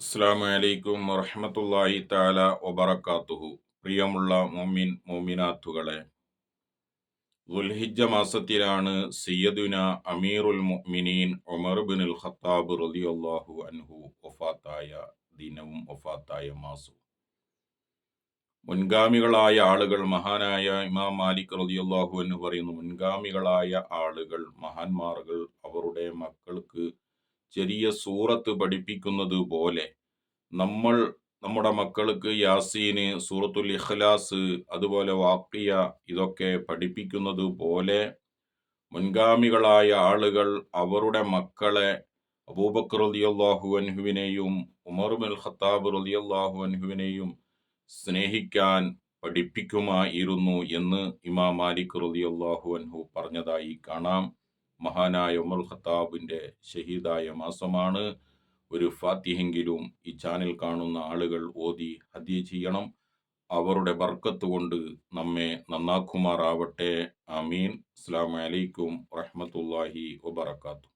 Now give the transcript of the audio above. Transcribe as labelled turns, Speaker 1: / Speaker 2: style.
Speaker 1: അസ്സാം വലൈക്കും വറഹമത്തല്ലാഹി താല ഒബറക്കാത്തുഹു പ്രിയമുള്ള മോമിൻ മോമിനാത്തുകളെ ദുൽഹിജ മാസത്തിലാണ് സയ്യദുന അമീറുൽ മുഅ്മിനീൻ ഉമർ ബിനുൽ ഖത്താബ് റളിയല്ലാഹു അൻഹു ഒഫാത്തായ ദിനവും ഒഫാത്തായ മാസവും. മുൻഗാമികളായ ആളുകൾ മഹാനായ ഇമാം മാലിക് റളിയല്ലാഹു അൻഹു പറയുന്നു മുൻഗാമികളായ ആളുകൾ മഹാന്മാറുകൾ അവരുടെ മക്കൾക്ക് ചെറിയ സൂറത്ത് പഠിപ്പിക്കുന്നത് പോലെ നമ്മൾ നമ്മുടെ മക്കൾക്ക് യാസീന് സൂറത്തുൽ ഇഖ്ലാസ് അതുപോലെ വാക്കിയ ഇതൊക്കെ പഠിപ്പിക്കുന്നത് പോലെ മുൻഗാമികളായ ആളുകൾ അവരുടെ മക്കളെ അബൂബക്കർ റളിയല്ലാഹു അൻഹുവിനെയും ഉമർ ബിൻ ഖത്താബ് റളിയല്ലാഹു അൻഹുവിനെയും സ്നേഹിക്കാൻ പഠിപ്പിക്കുമായിരുന്നു എന്ന് ഇമാം മാലിക് റളിയല്ലാഹു അൻഹു പറഞ്ഞതായി കാണാം. മഹാനായ ഉമർ ഖത്താബിന്റെ ഷഹീദായ മാസമാണ്. ഒരു ഫാത്തിഹെങ്കിലും ഈ ചാനൽ കാണുന്ന ആളുകൾ ഓതി ഹദ്യ ചെയ്യണം. അവരുടെ ബർക്കത്ത് കൊണ്ട് നമ്മെ നന്നാക്കുമാറാവട്ടെ. അമീൻ അസ്സാം വലൈക്കും വറഹമത്തല്ലാഹി വബർക്കാത്തു